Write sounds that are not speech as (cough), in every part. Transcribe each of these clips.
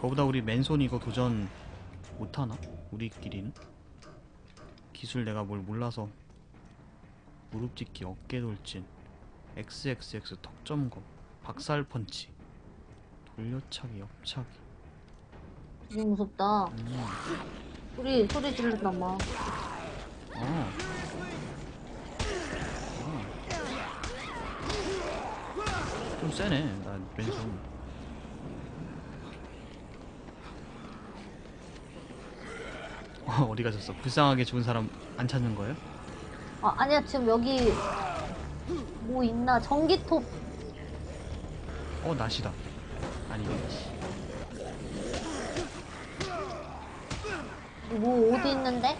그거보다 우리 맨손 이거 도전 못하나? 우리끼리는? 기술 내가 뭘 몰라서 무릎 찢기, 어깨 돌진, XXX 턱점거, 박살 펀치, 돌려차기, 옆차기. 되게 무섭다. 음. 소리, 소리 지른다, 막. 어. 아. 좀 세네, 난 왼손. 어, 어디 가셨어? 불쌍하게 죽은 사람 안 찾는 거예요? 아, 아니야, 지금 여기 뭐 있나? 전기톱. 어, 낫이다. 아니네. 뭐 어디 있는데?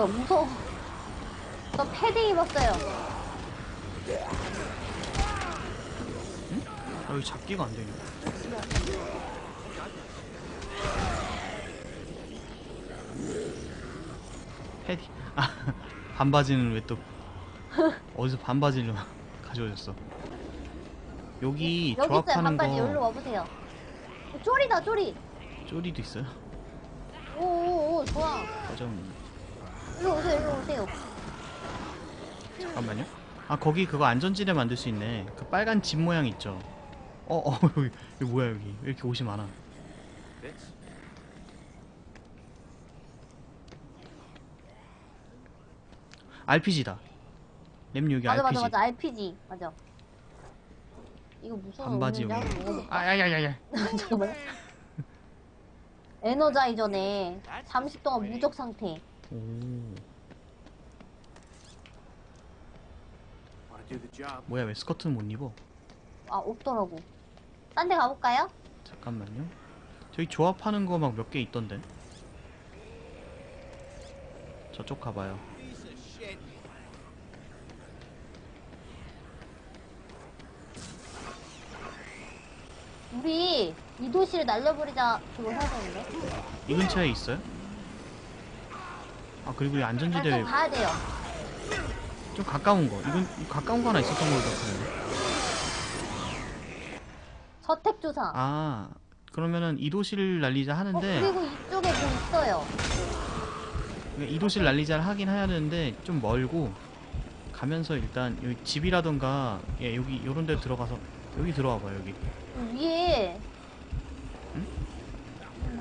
나 무서워. 저 패딩 입었어요. 아, 여기 잡기가 안 되네. 패디. 아, (laughs) 반바지는 왜 또 어디서 반바지를 (laughs) 가져오셨어? 여기 여기 있어요, 조합하는 반바지. 여기로 거 와보세요. 어, 쪼리다, 쪼리. 쪼리도 있어요? 오오오, 좋아. 과점 일로 오세요, 일로 오세요. 잠깐만요. 아 거기 그거 안전지대 만들 수 있네. 그 빨간 집 모양 있죠. 어, 어 (laughs) 여기, 여기 뭐야 여기? 왜 이렇게 옷이 많아? RPG다. 램 여기 맞아, RPG. 맞아, 맞아. RPG. 맞아. 이거 무슨 반바지 여기. 아야야야야. (laughs) 잠깐만. 에너자이저네. 잠시 동안 무적 상태. 뭐야 왜 스커트는 못 입어? 아, 없더라고. 딴 데 가볼까요? 잠깐만요. 저기 조합하는 거 막 몇 개 있던데. 저쪽 가봐요. 우리 이 도시를 날려버리자 그거 되는데. 이 근처에 있어요? 아 그리고 이 아, 안전지대 좀 가야 돼요. 좀 가까운 거. 이건 가까운 거 하나 있었던 걸로 기억하는데. 저택 조사. 아 그러면은 이 도시를 날리자 어, 하는데 그리고 이쪽에 뭐 있어요. 그러니까 이 도시를 날리자 하긴 해야 되는데 좀 멀고 가면서 일단 여기 집이라던가 예 여기 요런 데 들어가서 여기 들어와봐 여기 위에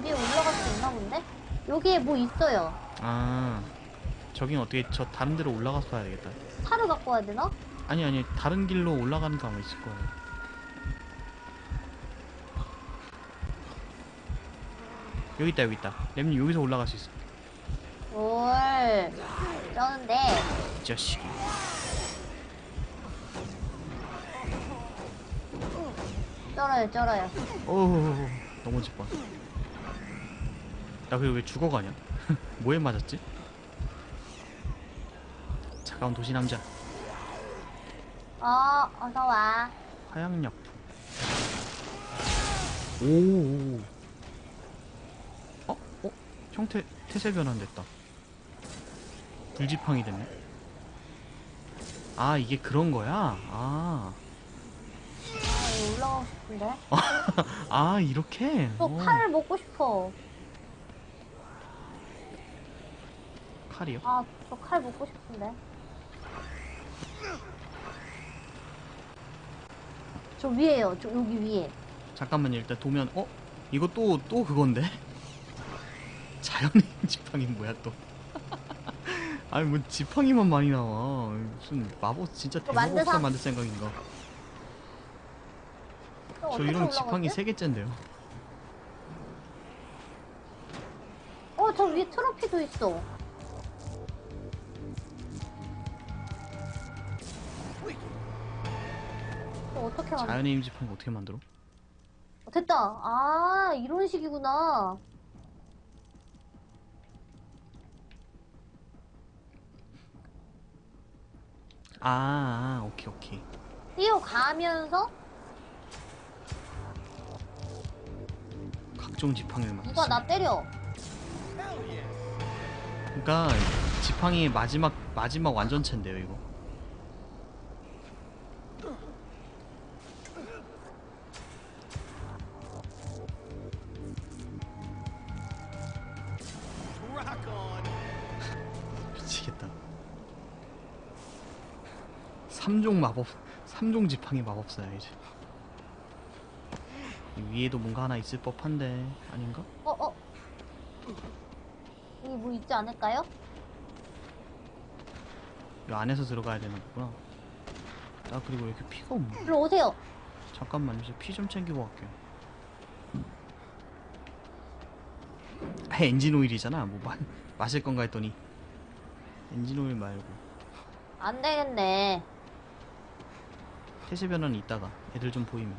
위에 올라갈 수 있나 본데? 여기에 뭐 있어요. 아 저긴 어떻게 저 다른 데로 올라가서 봐야 되겠다 차를 갖고 와야 되나? 아니 아니 다른 길로 올라가는 거 아마 있을 거예요 여기 있다 여기 있다 램님 여기서 올라갈 수 있어 뭘 쩌는데 이 자식이 쩔어요 쩔어요. 어우 넘어질 뻔. 나 그리고 왜 죽어가냐? (laughs) 뭐에 맞았지? 차가운 도시 남자 어 어서 와. 화양약품. 오. 어? 어? 형태 태세 변환됐다. 불지팡이 됐네. 아 이게 그런 거야? 아. 아, 올라가고 싶은데. (laughs) 아 이렇게? 또 어, 칼을 먹고 싶어. 칼이요? 아 저 칼 먹고 싶은데. 저 위에요. 저 여기 위에. 잠깐만요 일단 도면 어? 이거 또 또 그건데? (laughs) 자연의 지팡이 뭐야 또 (laughs) 아니 뭐 지팡이만 많이 나와 무슨 마법 진짜 만드사- 대마법사 만들 생각인가 저 이런 지팡이? 세 개째인데요 어, 저 위에 트로피도 있어. 어떻게 만들? 자연의 힘 지팡이 어떻게 만들어? 어, 됐다. 아, 이런 식이구나. 아, 아 오케이 오케이 뛰어가면서 각종 지팡이를 맞았어. 누가 나 때려? 그러니까 지팡이 마지막 마지막 완전체인데요 이거. 3종 마법 3종 지팡이 마법사야 이제. 이 위에도 뭔가 하나 있을 법한데 아닌가? 어, 어. 여기 뭐 있지 않을까요? 이 안에서 들어가야 되나 보구나. 아 그리고 왜 이렇게 피가 없네. 일로 오세요. 잠깐만요. 피 좀 챙기고 갈게요. 아, 엔진 오일이잖아. 뭐 마, 마실 건가 했더니 엔진 오일 말고 안 되겠네. 태세 변환은 이따가 애들 좀 보이면.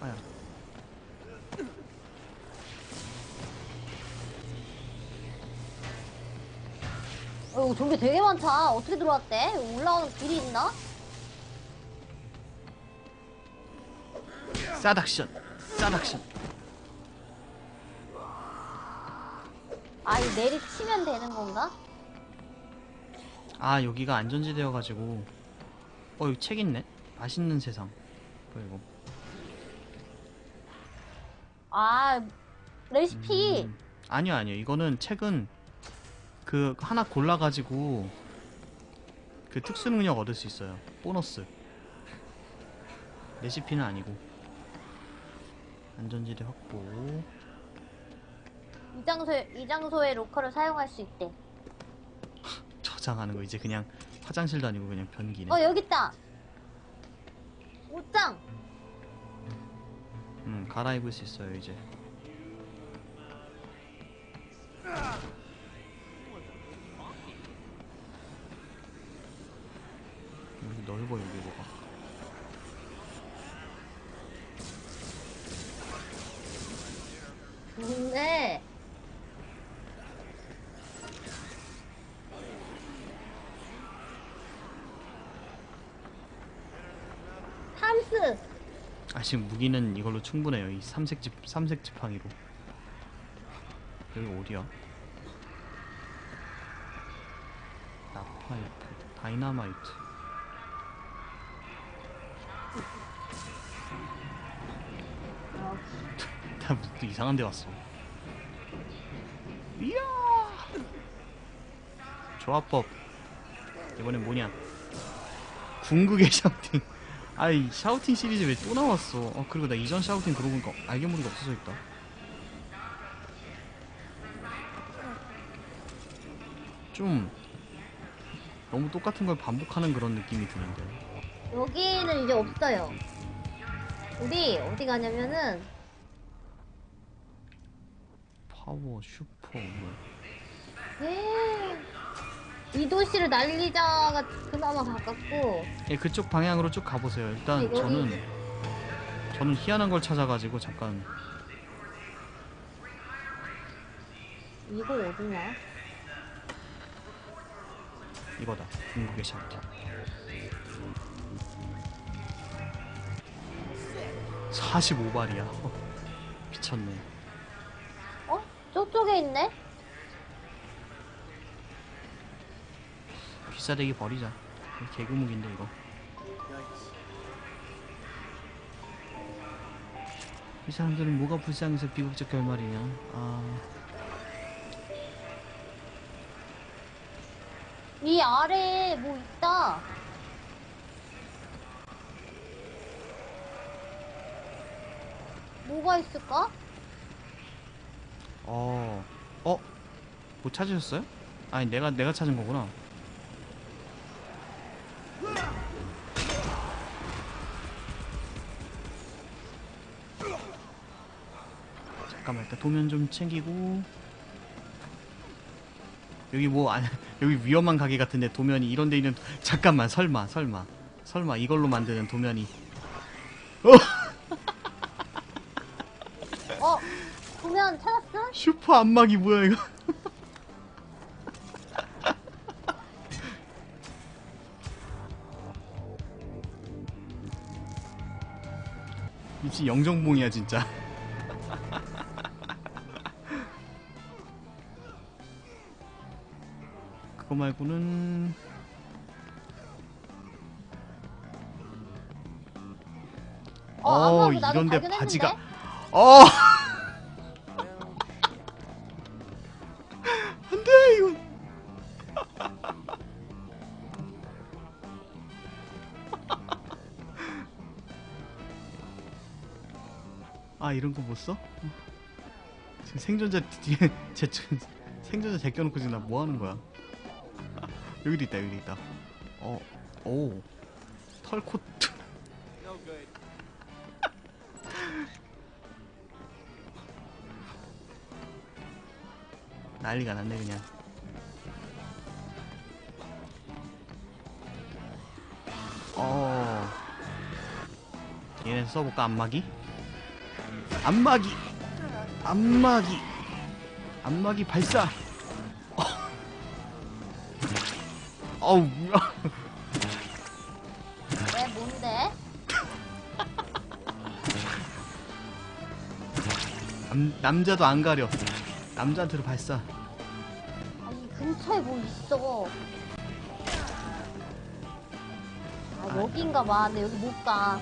아야. 어, 좀비 되게 많다. 어떻게 들어왔대? 올라오는 길이 있나? 싸닥션. 싸닥션. 아, 이 내리치면 되는 건가? 아 여기가 안전지대여가지고 어 여기 책 있네. 맛있는 세상. 뭐야 이거. 아, 레시피. 음, 아니요 아니요 이거는 책은 그 하나 골라가지고 그 특수 능력 얻을 수 있어요 보너스 레시피는 아니고 안전지대 확보 이 장소에, 이 장소에 로커를 사용할 수 있대. 저장하는 거 이제 그냥 화장실도 아니고 그냥 변기네 어, 여기 있다. 옷장. 음 갈아입을 수 있어요 이제 탐스. 아 지금 무기는 이걸로 충분해요. 이 삼색 집 삼색 지팡이로. 여기 어디야? 나파이트, 다이나마이트. (laughs) 무슨 또 이상한 데 왔어. 이야! 조합법. 이번엔 뭐냐? 궁극의 샤우팅. 아이 샤우팅 시리즈 왜 또 나왔어? 어 그리고 나 이전 샤우팅 그러고 보니까 알게모리가 없어져 있다. 좀 너무 똑같은 걸 반복하는 그런 느낌이 드는데. 여기는 이제 없어요. 우리 어디 가냐면은 파워 슈퍼 뭐. 에, 이 도시를 날리자가 그나마 가깝고 예, 그쪽 방향으로 쭉 가보세요. 일단 이거는- 저는 저는 희한한 걸 찾아가지고 잠깐 이거 어디냐? 이거다. 궁극의 샤우팅. 45발이야. 미쳤네. 어? 저쪽에 있네? 비싸대기 버리자. 개구묵인데 이거. 이 사람들은 뭐가 불쌍해서 비극적 결말이냐? 아, 이 아래에 뭐 있다. 뭐가 있을까? 어, 어, 뭐 찾으셨어요? 아니 내가 내가 찾은 거구나. 잠깐만 일단 도면 좀 챙기고 여기 뭐 안, (laughs) 여기 위험한 가게 같은데 도면이 이런 데 있는 잠깐만 설마 설마 설마 이걸로 만드는 도면이 어? (laughs) 보면 찾았어? 슈퍼 안마기 뭐야 이거 (laughs) 미친 영정봉이야 진짜. 그거 말고는 어, 어, 나도 이런데 발견했는데? 바지가 어 (laughs) 안돼 이거 (laughs) 아 이런 거 못 써? 지금 생존자 뒤에 (laughs) 제 생존자 제껴놓고 지금 나 뭐 하는 거야? 여기도 있다 여기도 있다. 어오 털코트. (laughs) 난리가 났네 그냥. 어. 얘네 써볼까 안마기? 안마기. 안마기. 안마기 발사. 어우 뭐야? 왜 뭔데? 남, 남자도 안 가려. 남자한테로 발사. 아니 근처에 뭐 있어. 아 아. 여기인가 봐. 근데 여기 못 가.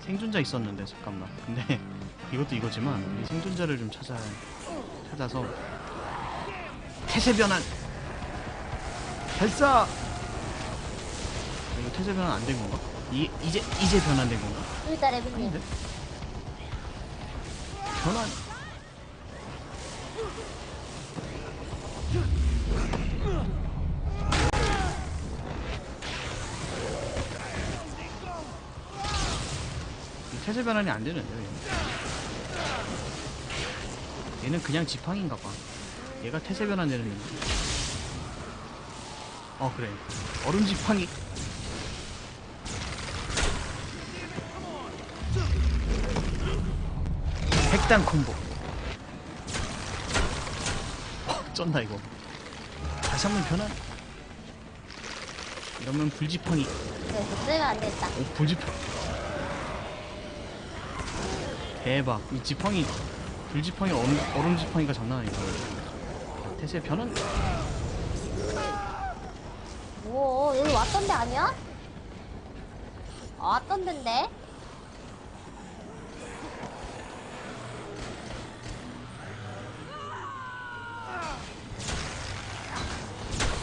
생존자 있었는데 잠깐만. 근데 (laughs) 이것도 이거지만 이 생존자를 좀 찾아 찾아서 태세 변환 발사. 이거 태세 변환 안 된 건가? 이 이제 이제 변환된 건가? 있다 레빈님. 아닌데? 변환. 이 태세 변환이 안 되는데 얘는. 얘는 그냥 지팡인가 봐. 얘가 태세 변환 되는 건데. 어 그래. 얼음 지팡이. 백단 콤보. 어, 쩐다 이거. 다시 한 번 변환. 이러면 불지팡이. 그래 쓰면 안 됐다. 오 불지팡. 대박. 이 지팡이 불지팡이 얼음, 얼음 지팡이가 장난 아니다. 태세 변환. 오 여기 왔던 데 아니야? 아, 왔던 데인데?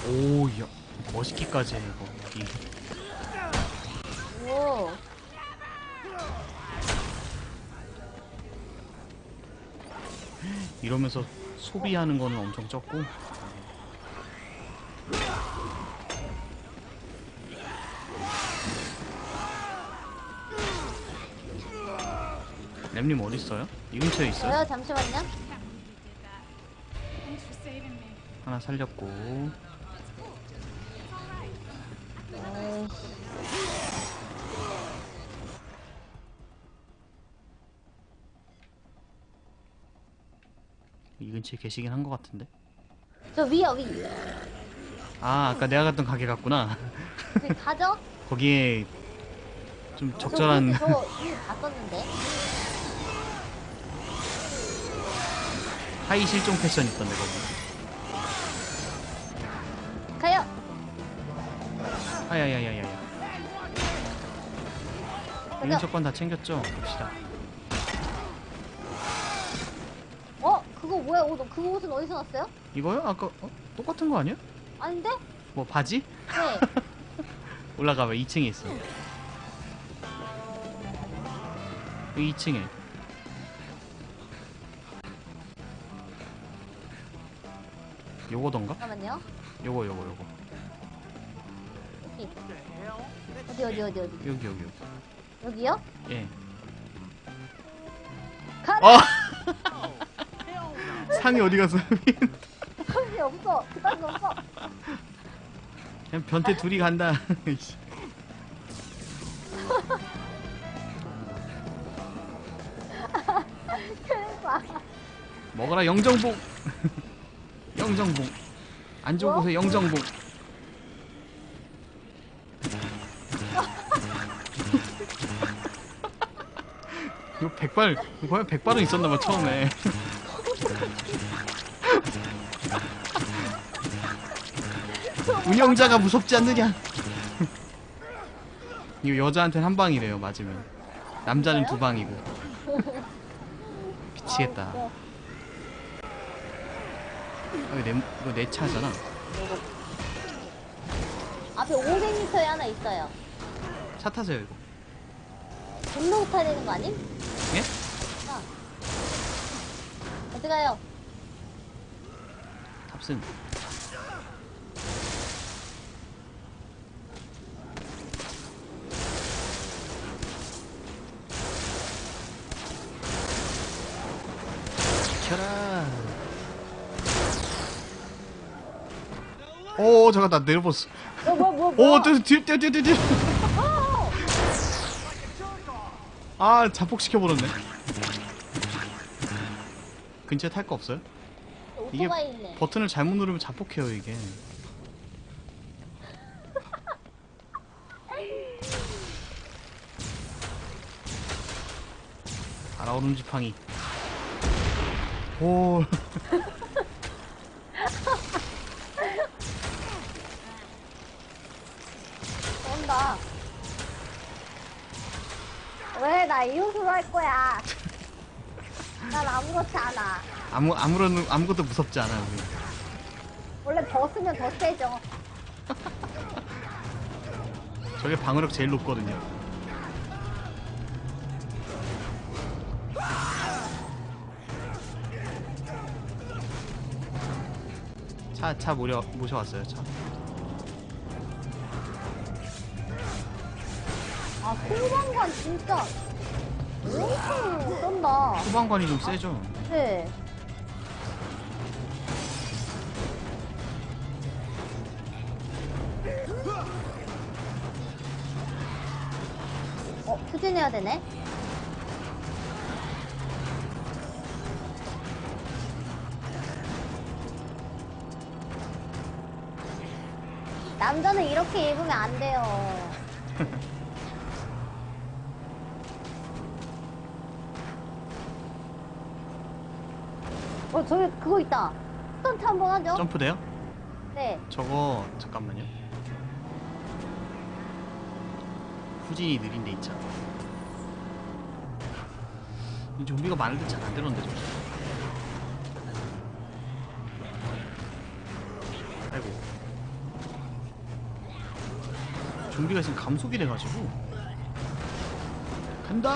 오야 멋있기까지 해 이거. 이 오. 이러면서 소비하는 거는 엄청 적고 램님 어디 있어요? 이 근처에 있어요? 저요 잠시만요. 하나 살렸고 이 근처에 계시긴 한 것 같은데 저 위야 위. 아 아까 내가 갔던 가게 같구나 저기 가죠? (laughs) 거기에 좀 적절한 저 (laughs) 위에 봤었는데. 하이 실종 패션 있던데 거기 가요. 아야야야야야 가죠. 유인척권 다 챙겼죠? 봅시다 뭐야? 옷 그거 옷은 어디서 났어요? 이거요? 아까 어? 똑같은 거 아니야? 아닌데? 뭐 바지? 네. (laughs) 올라가봐 2층에 있어 여기 2층에 요거던가? 잠깐만요. 요거 요거 요거 여기. 어디 어디 어디 어디. 여기 여기 여기 여기요? 예 가. 어! 상이 어디 갔어? 상이 없어. 그딴 거 없어. 그냥 변태 둘이 간다. (laughs) 먹어라 영정봉. 영정봉. 안 좋은 뭐? 곳에 영정봉. 이거 백발, 과연 백발은 있었나봐, 처음에. 운영자가 무섭지 않느냐 (laughs) 이거 여자한테는 한 방이래요 맞으면 남자는 두 방이고 미치겠다 아, 아, 이거 내, 이거 내 차잖아 앞에 500m에 하나 있어요. 차 타세요 이거 분노 타야 되는 거 아님? 예? 아. 어디 가요? 탑승 켜라 오 잠깐 나 내려봤어 어, 뭐, 뭐, 뭐. 오 뛰어 뛰어 뛰어 뛰어 뛰어 어! (laughs) 아 자폭시켜버렸네 근처에 탈 거 없어요? 이게 있네. 버튼을 잘못 누르면 자폭해요 이게 (laughs) 알아오는 지팡이 오 온다. 왜 나 이웃으로 할 거야? 난 아무렇지 않아. 아무 아무런 아무것도 무섭지 않아 우리 원래 벗으면 더 세죠. 저게 방어력 제일 높거든요 차 차 모려 모셔왔어요 차 아, 소방관 진짜 엄청 쩐다. 소방관이 좀 세죠 네. 어, 추진해야 되네? 이렇게 입으면 안 돼요. (laughs) 어, 저기 그거 있다. 스턴트 한 번 하죠? 점프돼요? 네. 저거 잠깐만요. 후진이 느린 데 있잖아. 이 좀비가 많을 때 잘안 되는데 좀. 좀비가 지금 감속이 돼가지고 간다.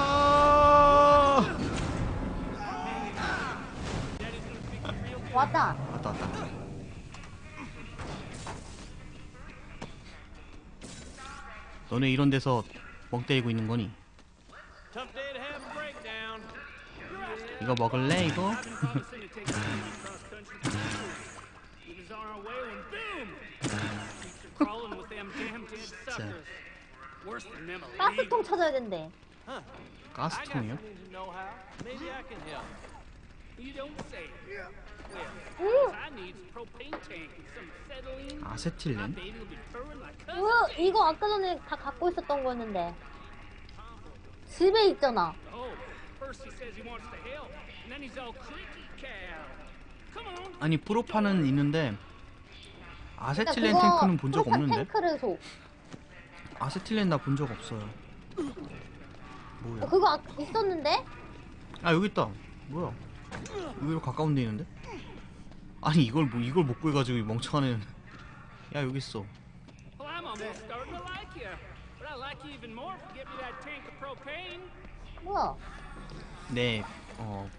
왔다. 왔다 왔다. 너네 이런 데서 멍 때리고 있는 거니? 이거 먹을래 이거? (laughs) (laughs) Illegal. 가스통 찾아야 된대. 가스통이요? 음. 아세틸렌? 으, 이거 아까 전에 다 갖고 있었던 거였는데. 집에 있잖아. Oh. 아니 프로파는 있는데 아세틸렌 탱크는 본 적 프로판 없는데? 탱크를 소. 아세틸렌 나 본 적 없어요. 어, 뭐야? 그거 아, 있었는데? 아 여기 있다. 뭐야? 여기로 가까운 데 있는데? 아니 이걸 뭐 이걸 못 구해가지고 이 멍청한 애는 야 여기 있어. Well, I'm almost starting to like you. But I like you even more if you get me that tank of propane. 뭐야? 네, 어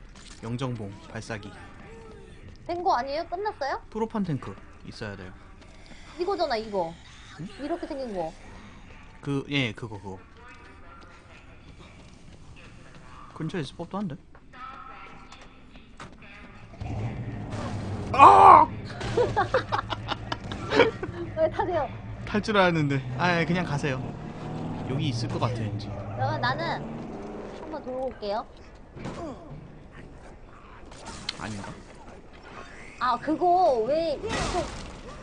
영정봉 발사기. 된 거 아니에요? 끝났어요? 프로판 탱크 있어야 돼요. 이거잖아, 이거. 이렇게 생긴 거. 그 예 그거 그거. 근처에 있을 법도 한데. 아! (laughs) 왜 타세요? 탈 줄 알았는데. 아 그냥 가세요. 여기 있을 것 같아 왠지. 그러면 나는 한번 돌고 올게요. 아닌가? 아, 그거 왜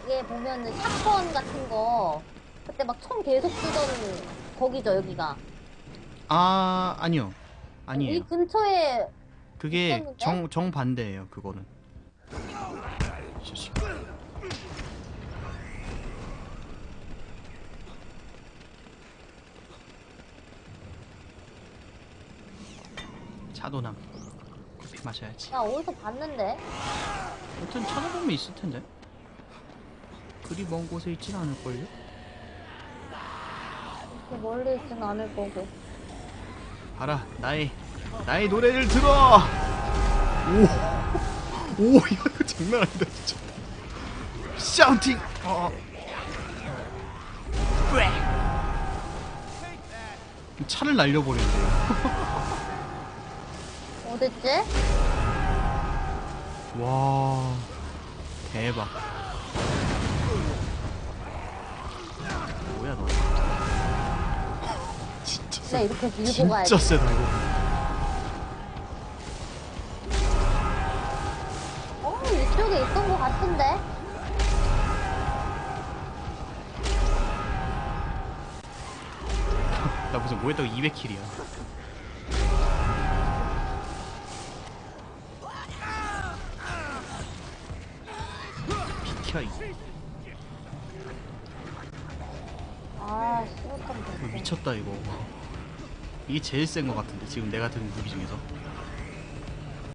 이쪽에 보면은 샷건 같은 거 그때 막 총 계속 쓰던 거기죠, 여기가. 아 아니요. 아니에요. 이 근처에 그게 있었는데? 정 정반대예요. 그거는. 차도남 커피 마셔야지. 나 어디서 봤는데? 여튼 찾아보면 있을 텐데. 그리 먼 곳에 있진 않을걸요? 멀리 있진 않을 거고. 봐라 나의 나의 노래를 들어. 오, 오, 야 이거 (laughs) 장난 아니다 진짜. 샤우팅. 어. 차를 날려버리는데요. 어딨지? (laughs) 와 대박. 진짜 내가 이렇게 밀고 가야지. 진짜 세다 이거. 어, 이쪽에 있던 것 같은데? (laughs) 나 무슨 뭐 했다고 200킬이야. 비켜 이 아, 수류탄 됐어. 미쳤다 이거. 이게 제일 센거 같은데 지금 내가 들은 무기 중에서.